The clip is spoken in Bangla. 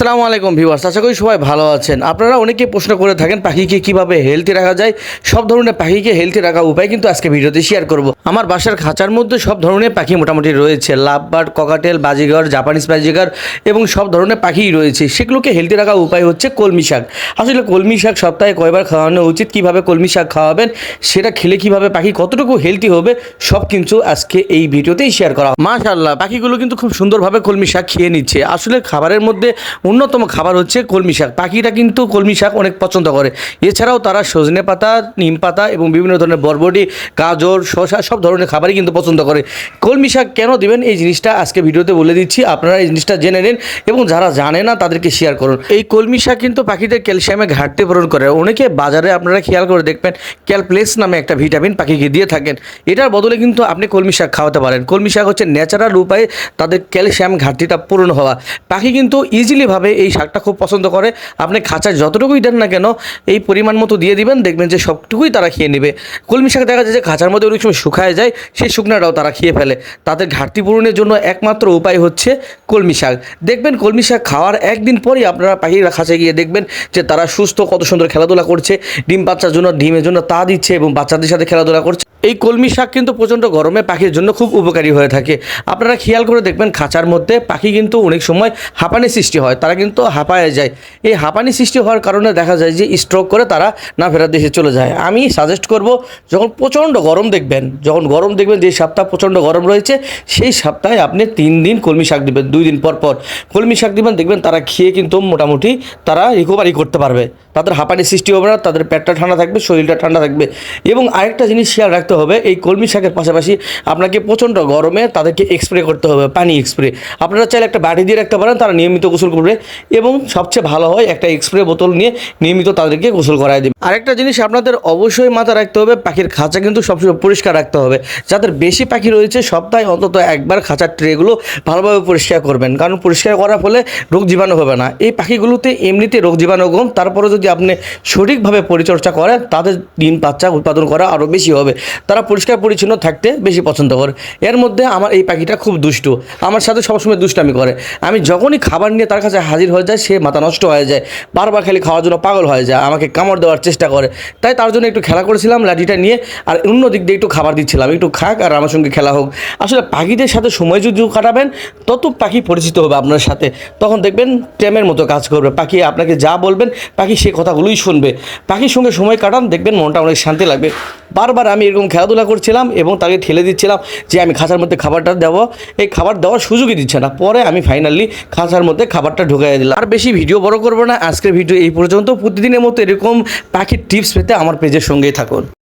আসসালামু আলাইকুম ভিউয়ার্স, আশা করি সবাই ভালো আছেন। আপনারা অনেকেই প্রশ্ন করে থাকেন পাখিকে কীভাবে হেলদি রাখা যায়। সব ধরনের পাখিকে হেলদি রাখার উপায় কিন্তু আজকে ভিডিওতে শেয়ার করব। আমার বাসার খাঁচার মধ্যে সব ধরনের পাখি মোটামুটি রয়েছে। Lovebird, cockatiel, budgerigar, Japanese budgerigar এবং সব ধরনের পাখিই রয়েছে। সেগুলোকে হেলদি রাখার উপায় হচ্ছে কলমি শাক। আসলে কলমি শাক সপ্তাহে কয়বার খাওয়ানো উচিত? কীভাবে কলমি শাক খাওয়াবেন? সেটা খেলে কীভাবে পাখি কতটুকু হেলদি হবে? সব কিন্তু আজকে এই ভিডিওতেই শেয়ার করা মাশাল্লাহ পাখিগুলো কিন্তু খুব সুন্দরভাবে কলমি শাক খেয়ে নিচ্ছে। আসলে খাবারের মধ্যে অন্যতম খাবার হচ্ছে কলমি শাক। পাখিরা কিন্তু কলমি শাক অনেক পছন্দ করে। এছাড়াও তারা সজনে পাতা, নিম পাতা এবং বিভিন্ন ধরনের বরবটি, গাজর, শসা সব ধরনের খাবারই কিন্তু পছন্দ করে। কলমি শাক কেন দিবেন? এই জিনিসটা আজকে ভিডিওতে বলে দিচ্ছি। আপনারা এই জিনিসটা জেনে নিন এবং যারা জানে না তাদেরকে শেয়ার করুন। এই কলমি শাক কিন্তু পাখিদের ক্যালসিয়ামে ঘাটতি পূরণ করে। অনেকে বাজারে আপনারা খেয়াল করে দেখবেন ক্যালপ্লেস নামে একটা ভিটামিন পাখিকে দিয়ে থাকেন। এটার বদলে কিন্তু আপনি কলমি শাক খাওয়াতে পারেন। কলমি শাক হচ্ছে ন্যাচারাল উপায়ে তাদের ক্যালসিয়াম ঘাটতিটা পূরণ হওয়া। পাখি কিন্তু ইজিলিভাবে এই শাকটা খুব পছন্দ করে। আপনি খাঁচায় যতটুকুই দেন না কেন, এই পরিমাণ মতো দিয়ে দিবেন, দেখবেন যে সবটুকুই তারা খেয়ে নেবে। কলমি শাক দেখা যায় যে খাঁচার মধ্যে অনেক সময় শুকায় যায়, সেই শুকনাটাও তারা খেয়ে ফেলে। তাদের ঘাটতি পূরণের জন্য একমাত্র উপায় হচ্ছে কলমি শাক। দেখবেন কলমি শাক খাওয়ার একদিন পরই আপনারা পাখিরা খাঁচায় গিয়ে দেখবেন যে তারা সুস্থ, কত সুন্দর খেলাধুলা করছে। ডিম বাচ্চার জন্য, ডিমের জন্য তা দিচ্ছে এবং বাচ্চাদের সাথে খেলাধুলা করছে। এই কলমি শাক কিন্তু প্রচণ্ড গরমে পাখির জন্য খুব উপকারী হয়ে থাকে। আপনারা খেয়াল করে দেখবেন খাঁচার মধ্যে পাখি কিন্তু অনেক সময় হাঁপানি সৃষ্টি হয়, তারা কিন্তু হাঁপায় যায়। এই হাঁপানি সৃষ্টি হওয়ার কারণে দেখা যায় যে স্ট্রোক করে তারা না ফেরার দেশে চলে যায়। আমি সাজেস্ট করব, যখন প্রচণ্ড গরম দেখবেন, যখন গরম দেখবেন যে সপ্তাহ প্রচণ্ড গরম রয়েছে, সেই সপ্তাহে আপনি তিন দিন কলমি শাক দিবেন, দুই দিন পর পর। কলমি শাক দিবেন, দেখবেন তারা খেয়ে কিন্তু মোটামুটি তারা রিকভারি করতে পারবে। তাদের হাঁপানি সৃষ্টি হবে না, তাদের পেটটা ঠান্ডা থাকবে, শরীরটা ঠান্ডা থাকবে। এবং আরেকটা জিনিস খেয়াল রাখতে হবে, এই কলমি শাকের পাশাপাশি আপনাকে প্রচণ্ড গরমে তাদেরকে এক্সপ্রে করতে হবে, পানি এক্সপ্রে আপনারা চাইলে একটা বাটি দিয়ে রাখতে পারেন, তারা নিয়মিত গোসল করবে এবং সবচেয়ে ভালো হয় একটা এক্সপ্রে বোতল নিয়ে নিয়মিত তাদেরকে গোসল করায় দেবে। আরেকটা জিনিস আপনাদের অবশ্যই মাথা রাখতে হবে, পাখির খাঁচা কিন্তু সবসময় পরিষ্কার রাখতে হবে। যাদের বেশি পাখি রয়েছে, সপ্তাহে অন্তত একবার খাঁচার ট্রেগুলো ভালোভাবে পরিষ্কার করবেন। কারণ পরিষ্কার করার ফলে রোগ জীবাণু হবে না। এই পাখিগুলোতে এমনিতে রোগ জীবাণু কম তারপরে যদি আপনি সঠিকভাবে পরিচর্যা করেন তাদের ডিম বাচ্চা উৎপাদন করা আরও বেশি হবে। তারা পরিষ্কার, পরিচ্ছন্ন থাকতে বেশি পছন্দ করে। এর মধ্যে আমার এই পাখিটা খুব দুষ্টু। আমার সাথে সবসময় দুষ্টামি করে। আমি যখনই খাবার নিয়ে তার কাছে হাজির হয়ে যায় সে মাথা নষ্ট হয়ে যায়। বারবার খালি খাওয়ার জন্য পাগল হয়ে যায়, আমাকে কামড় দেওয়ার চেষ্টা করে। তাই তার জন্য একটু খেলা করেছিলাম, লাঠিটা নিয়ে, আর অন্য দিক দিয়ে একটু খাবার দিচ্ছিলাম। একটু খাক আর আমার সঙ্গে খেলা হোক। আসলে পাখিদের সাথে সময় যদি কাটাবেন, তত পাখি পরিচিত হবে আপনার সাথে। তখন দেখবেন টেমের মতো কাজ করবে। পাখি আপনাকে যা বলবেন, পাখি সে কথাগুলোই শুনবে। পাখির সঙ্গে সময় কাটান, দেখবেন মনটা অনেক শান্তি লাগবে। বারবার আমি এরকম খেলাধুলা করছিলাম এবং তাকে ঠেলে দিচ্ছিলাম যে আমি খাঁচার মধ্যে খাবারটা দেবো। এই খাবার দেওয়ার সুযোগই দিচ্ছে না। পরে আমি ফাইনালি খাঁচার মধ্যে খাবারটা ঢুকাই দিলাম। আর বেশি ভিডিও বড় করব না। আজকের ভিডিও এই পর্যন্ত। প্রতিদিনের মতো এরকম পাখির টিপস পেতে আমার পেজের সঙ্গেই থাকুন।